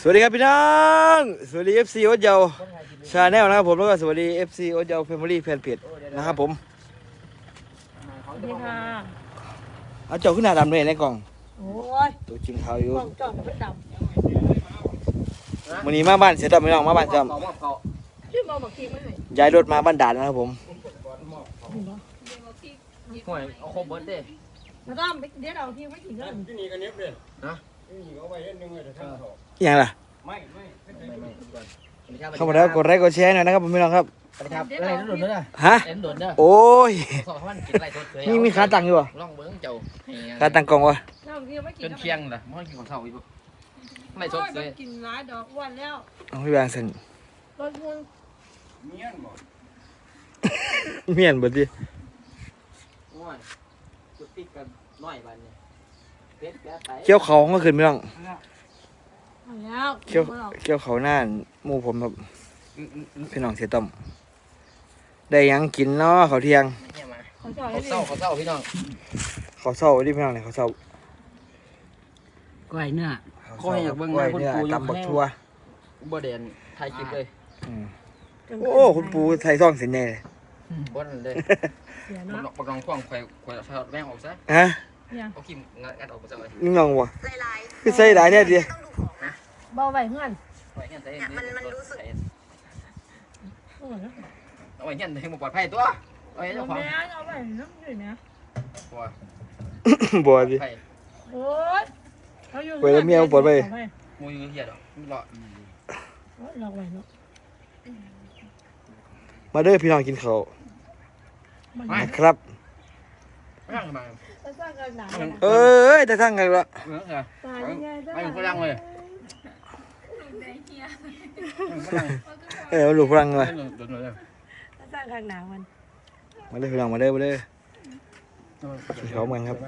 สวัสดีครับพี่น้องสวัสดี FC โอ๊ตเยาชาแนลนะครับผมแล้วก็สวัสดี FC โอ๊ตเยาแฟมิลี่แฟนเพจนะครับผมสวัสดีค่ะเอาเจ้าขึ้นหน้าดำเลยในกล่องโอ้ยตัวจริงเขาอยู่กล้องจอดเป็นดวันนี้มาบ้านเสียดำพี่น้องมาบ้านจเขามอบเขาำชื่อมาบอกทีไม่ให้ำย้ายรถมาบ้านด่านนะครับผมห่วยเอาครบเบิร์ดเด้แล้วก็เดี๋ยวเราที่ไม่ถึงกันที่นี่ก็เน็บเลยนะที่นี่ก็เอาไว้เล่นหนึงเลยเดี๋ยวทำต่ ออหย่างล่ะไม่ไม่ไม่ไม่ก่อนสวัสดีครับเข้ามาแล้วกดไลค์กดแชร์หน่อยนะครับผมพี่น้องครับสวัสดีครับอะไรนั่นโดนเด้อฮะเอ็นโดนเด้อโอ้ยสอบมันกินไรทดเลยมีมีขาตั้งอยู่อะล่องเบิ้งเจ้าขาตั้งกล่องวะเราที่ไม่จกินนเคียงล่ะมันกินของเศร้าอีกปุ๊ไรทดเลยกินร้ายดอกอ้วนแล้วเอาพี่แบงเซนรถมึงเมียนบอกเมียนบ่ดิง่วยจุดติดกันน้อยบันเนี่ย เพชรแป๊ะไปเกี่ยวเขาก็ขึ้นพี่น้องแล้วเกี่ยวเกี่ยวเขาหน้าหมู่ผมครับพี่น้องเสียต้มได้หยังกินเนาะเขาวเที่ยงเนี่ยมาเขาจอดเขาให้เศร้าเขาเศร้าพี่น้องเขาเศร้าดิพี่น้องเนี่ยเขาเศร้าก้อยเนื้อก้อยเนื้อตำบักทั่วบ่เด่นไทยคลิปเลยอืมโอ้คุณปูไทยซ่องสินแน่เลยบ่นเลยเสียบัเนาะกบักรองพ่วงควายควายแม่งออกซะฮะ เอาคิมงัดออกไปซะเลยนี่น้องวะคือใส่หลายเนี่ยดิเบาไปเพื่อนไว้เงี้ยใส่มันมันรู้สึกโอ้ยเอาไว้เงี้ยถึงปลอดภัยตัวเอาไว้เจ้าของแม่เอาไปน้ำอยู่นะตัวบัวดิไปโอ้ยเขาอยู่ไปแล้วเมียปวดไปมูยูเหี้ยดอกมันรอเราไปเนาะมาเด้อพี่น้องกินข้าวนะครับ ไม่ต้องมา จะสร้างกันหนาเอ้ยแต่ทั้งกันละเหมือนเหรอตายยังไงไม่ฝรั่งเลยฝรั่งเออลูกฝรั่งมาโดนเลยจะสร้างกันหนามันมาเด้อพี่น้องมาเด้อมาเด้อกินข้าวเหมือนครับ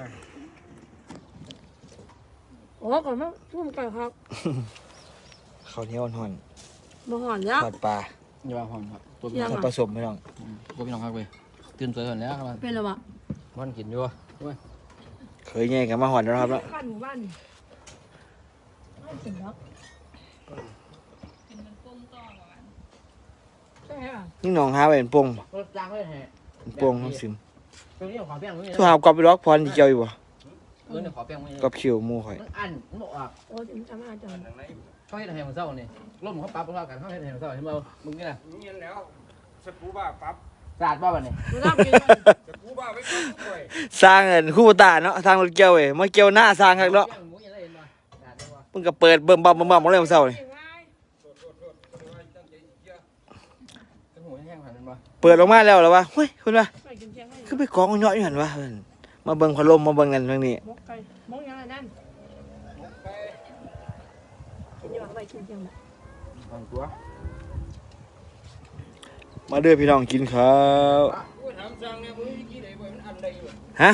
โอ้ก่อนมาพุ่มกันครับข้าวเหนียวห่อนมาห่อนแล้วทอดปลาอย่าว่าหอมครับตัวยังทอดอะผสมพี่น้องตัวพี่น้องครับเว้ยตื่นตัวก่อนแล้วครับเป็นหรอวะมันกินอยู่เค ยไงกับมาห่อนแล้วครับแล้วบ้านหมู่บ้านนี่ไม่ถึงแล้วใช่ไหมอะนี่น้องหาไว้เป็นโป่งบ่รถจ้างเลยแฮะเป็นโป่งน้องซิมตัวนี้ขอเปี้ยงมือทุกหาบกอบไปล็อกพรที่เจียวอยู่บ่เออเนี่ยขอเปี้ยงมือกอบคิวหมูข่อยมันอันมันบอกว่าโอ้ถึงจำไม่ได้จังทางไหนเขาเห็นแหงเศร้านี่ร่มเขาปรับเขากันเขาเห็นแหงเศร้าเห็นบ่มึงนี่นะเมียนแล้วสปูบ้าปั๊บ สาดบ่บัดนี้ไม่ต้องกินสปูบ้าไว้ก่อนด้วยสร้างเงินคู่ตาเนาะทางรถเกี่ยวเว้ยมาเกี่ยวหน้าสร้างครับเนาะหมูยังได้เห็นบ่สาดได้บ่มึงก็เปิดเบิ่มบั่มเบิ่มบั่มมาเลยมื้อเช้านี่เป็นหูแห้งผ่านมันบ่เปิดออกมาแล้วเหรอวะเฮ้ยคุณวะไปกินเชียงให้คือไปกองเหยาะอยู่หั่นวะเพิ่นมาเบิ่งพัดลมมาเบิ่งนั่นเรื่องนี้มกไก่มกยังไงนั่นกินยังไปกินเชียง บางตัว มาเด้อพี่น้องกินข้าวโอ้ยถามสั่งเนี่ยมึงกี่ได้บ่มันอันใดอยู่ฮะ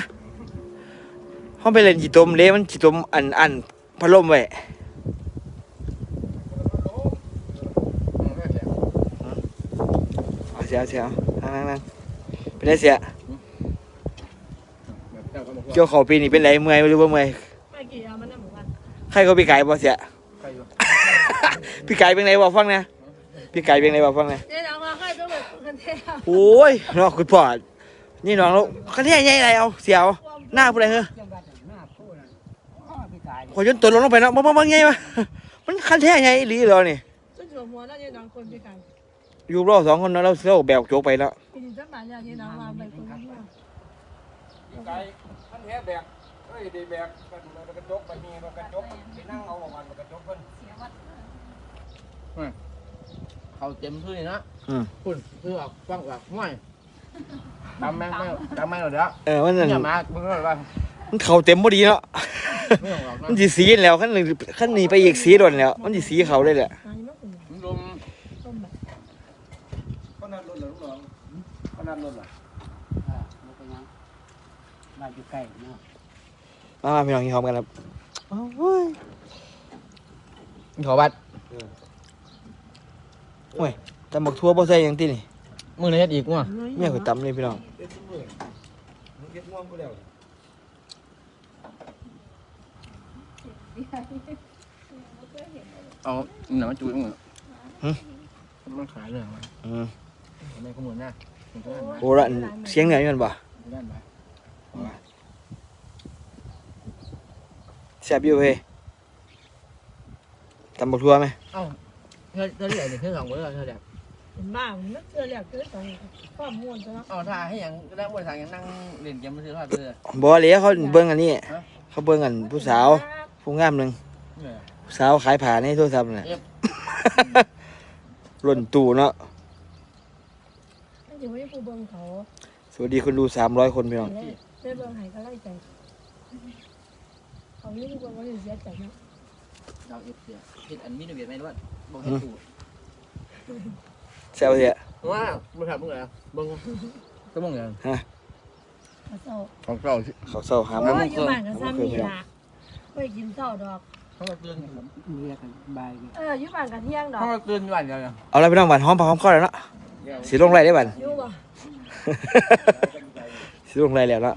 ห้องไปเล่นจีตมเด้มันจีตมอันอันพัดลมไว้อืมแม่แข็งเอาเสียเอาเสียเอานั่งนั่งนั่งเป็นไรเสียแบบเจ้าก็มาเกี่ยวเขาปีนี้เป็นไรเมื่อยหรือบ่เมื่อยไม่กี่ยามันน่ะเหมือนกันใครก็พี่ไก่บ่เสียใครอยู่พี่ไก่เป็นไรบอกฟังนะพี่ไก่เป็นไรบอกฟังนะ โอ้ยน้องคุณพ่อนี่น้องลูกคันแท้ใหญ่ไรเอาเสียวหน้าผู้ใดเฮ้อขอจนตัวลงลงไปเนาะบ่บ่บ่ไงวะมันคันแท้ใหญ่อีหลีเหรอนี่ซึ่งหัวหัวแล้วเนี่ยน้องคนพี่ไก่อยู่รอบสองคนเนาะเราเราแบกโจกไปแล้วกินจังหวะเนี่ยน้องมาไปคนนี้อีไก่ท่านแท้แบกเอ้ยได้แบกกันมันกระจกไปมีมันกระจกไปนั่งเอาออกมามันกระจกเพิ่น เขาเต็มพื้นนะอืม คุณเพื่อฟังแบบง่วยจำแม่งไม่จำแม่งหรอกเด้อเออมันนั่นเนี่ยมาเบิ่งว่ามันเข้าเต็มบ่ดีเนาะ ไม่ของเรามันสิสีแล้วคันหนึงคันนี้ไปอีกสีโดนแล้ว มันสิสีเขาเลยแหละอันนี้ไม่เป็นลมต้มแบบเขานัดรถเหรอลูกน้องเขานัดรถเหรอมาอยู่ใกล้เนาะมามาพี่น้องกินพร้อมกันครับโอ้ยขอบัตร ตำบักทั่วบ่ใส่หยังตินี่มือในเฮ็ดอีกว่ะเมียข่อยตำเลยพี่น้องเด็ดมือมึงเก็บม่วงกูแล้วเเอาหนังมันจุ้ยมึงมันขายเลยมันอืมไม่ขโมยหน้าผมก็ได้มาโอ้ละเสียงเหนืออยู่นั่นบ่ได้มาแซ่บอยู่เฮ้ยตำบักทั่วไหม เอ้าเธอเธอเรียกเนี่ยเธอสองคนเลยเธอเรียกเป็นบ้ามันไม่เชื่อแล้วคือสองข้อมูลใช่ไหมเอาท่าให้ยังแรกบริษัทยังนั่งเล่นเกมมือถือทอดเธอ บ่เลยเขาเบิ่งอันนี้ เขาเบิ่งอันผู้สาวผู้งามหนึงเนี่ยผู้สาวขายผ้าในโทรศัพท์น่ะเอฟหล่นตู่เนาะถ้าอยู่ไม่ผู้เบิ่งเขาสวัสดีคนดู300คนพี่น้องได้ได้เบิ่งให้ก็ไล่ใจเขาไม่รู้ว่าจะเสียใจเนาะ ดาวเอฟเสียผิดอันมีระเบียบไหมด้วย บอกให้ถูกแซวเสียว่าบริษัทมึงเหรอมึงก็มึงเหรอเขาเศร้าของเราเขาเศร้าหาเพมัราะนว่าอยู่บ้านก็ซ้ำนี่ล่ะไม่กินเศร้าดอก เขามาเตือนเรียกกันบายเอออยู่บ้านก็เที่ยงดอกเขามาเตือนวันเดียวเอาละพี่น้องบันหอมปากหอมคอแล้วเนาะสิลงไรได้บัน อยู่บ่สิลงไรแล้วเนาะ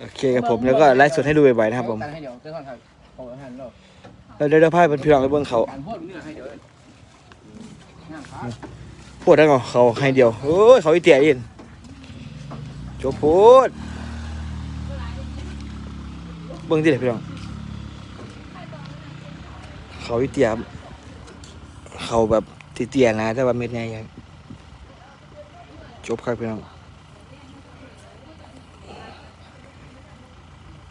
โอเคครับผมแล้วก็ไลฟ์สดให้ดูบ่อยๆนะครับผมให้เดี๋ยวเตือนก่อนครับโอ้ยหันเราแล้ว เดี๋ยวเดี๋ยวพาเป็นพี่น้องไปเบิ่งเขาพูดนี่ให้เดี๋ยวงานครับพูดได้ก่อเขาให้เดียวโอ้ยเขาอีเตี่ยอินโจพูดเบิ่งที่ไหนพี่น้องเขาอีเตี่ยเขาแบบเตี่ยนะแต่ว่าเม็ดใหญ่ยังจบครับพี่น้อง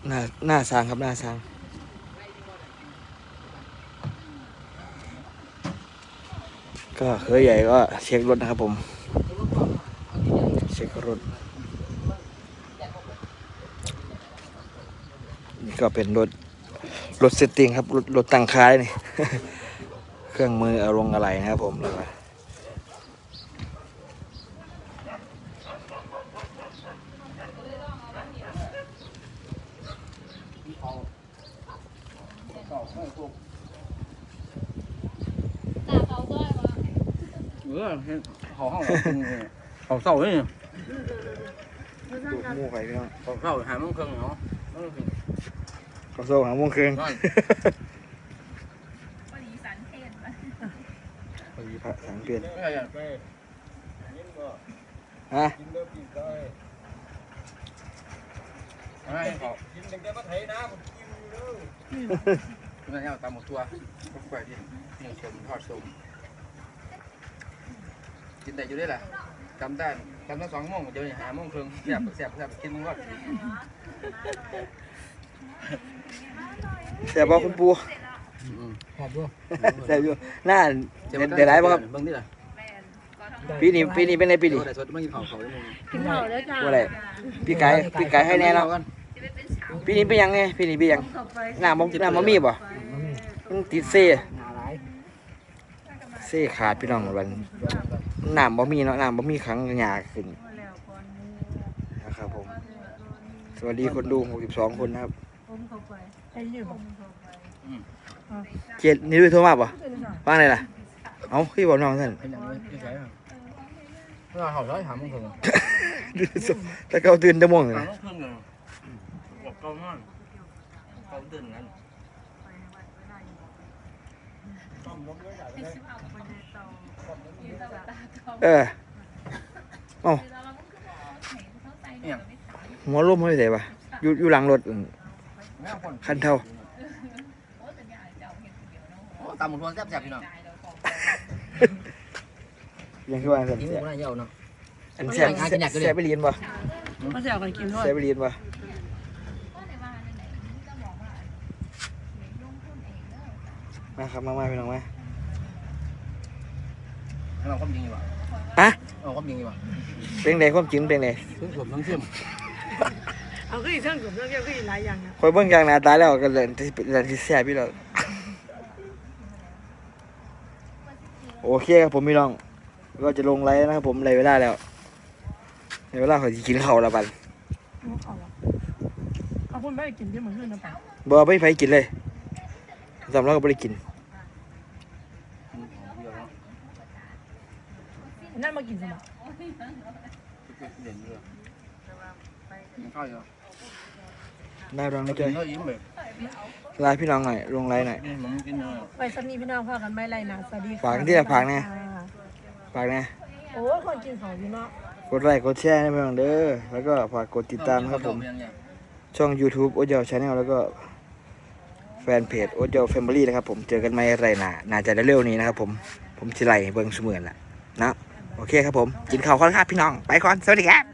หน้าหน้าสางครับหน้าสาง ก็เคยใหญ่ก็เช็ครถนะครับผม เช็ครถ นี่ก็เป็นรถ รถเซตติ้งครับ รถรถตั้งค่ายนี่ เครื่องมือเอาลงอะไรนะครับผมแล้ว ก็เออเขาห้องเขาเศร้าเลยดูหมูไปพี่น้องเขาเศร้าหามึงเครื่องเนาะ ก็โซ่หางโมงครึ่งนอนพอดีพระสังเปลี่ยนไม่ใช่ไปยินบ่ฮะกินเด้อพี่ได้ไม่เขากินตั้งแต่มาไถนาผมกินอยู่เด้อคุณแม่เอาตามหมดตัวก็แขวนที่หมูสมทอดสมกินได้อยู่ได้แหละจำได้จำตั้งสองโมงเดี๋ยวหาโมงครึ่งแซ่บแซ่บแซ่บกินมึงว่าเสียบอกคุณปูหอมด้วยเสียอยู่หน้าเด็ดเด็ดไรบ้างครับบางนี่แหละปีนี้ปีนี้เป็นไรปีนี้แต่สดไม่กินเผาเขาเลยมึงกินข้าวแล้วจ้าว่าอะไรพี่ไก่พี่ไก่ให้แน่เนาะปีนี้เป็นยังไงปีนี้เป็นยังหน้าบ่หน้าบ่มีบ่มันติดเซ่เซ่ขาดพี่น้องวันห น้าบ่มีเนาะหน้าบ่มีครั้งหยาขึ้นนะครับผม สวัสดีคนดู 62 คนนะครับไอ้ยืมเกียรตินี่ด้วยโทรมาป่ะว่างไงล่ะ เอาพี่บอกน้องท่านเป็นอย่างนี้ไม่ใช่หรอเราเผาร้อยหาโมงครึ่งแต่เขาตื่นจะม่วงเลยหาโมงครึ่งเลยบอกเกาหน่อยเกาตื่นงั้น เออเอ้าเนี่ยหัวร่มไม่ใส่ป่ะอยู่อยู่หลังรถอืมแม่คนคันเท่าตามหมดตัวแซ่บๆพี่น้องยังคือว่าสันกินหเสียมูน่าเยอะเนาะอันเสียเสียไปเรียนป่ะมาเสียกันกินด้วยเสียไปเรียนป่ะมาครับมามาพี่น้องมา เราความจริงดีกว่าฮะเราความจริงดีกว่าเป็นไงความจริงเป็นไงทั้งสมทั้งเชื่อมเอาขึ้นอีกเท่ากับเรื่องเกี่ยวกับอีกหลายอย่างนะคอยเบิ่งอย่างหน้าตาแล้วก็เลยที่เลยที่แซ่บพี่เราโอเคครับผมพี่น้อง ก็จะลงไลฟ์นะครับผมเลยเวลาแล้วในเวลาเขาจะกินข้าวแล้วบันเอาละเอาคุณไม่ได้กินที่เหมือนขึ้นนะป่ะบ่ไม่ไปกินเลยสำหรับก็ไม่ได้กิน นั่นมากินสมองเด่นเลยข้าวเยอได้รองกินะจ้อยนเขาอิ่มแบบไลน์พี่น้องหน่อยลงไลน์หน่อยนี่มันกินเนาะไปสนีพี่น้องพ่อกันไม่ไรนะสวัสดีฝากที่ละฝากนี่ฝากนะโอ้คนกินของอยู่เนาะกดไลค์กดแชร์ให้พี่องเด้อแล้วก็ฝากกดติดตามครับผมช่อง YouTube โอ๊ตเยาชาแนลแล้วก็แฟนเพจโอ๊ตเยาแฟมิลี่นะครับผมเจอกันไหมไรนาน่าจะเร็วๆนี้นะครับผมผมสิไลเบิ่งเสมือนแหละ โอเคครับผม กินข้าวค่อนครับพี่น้อง ไปก่อน สวัสดีครับ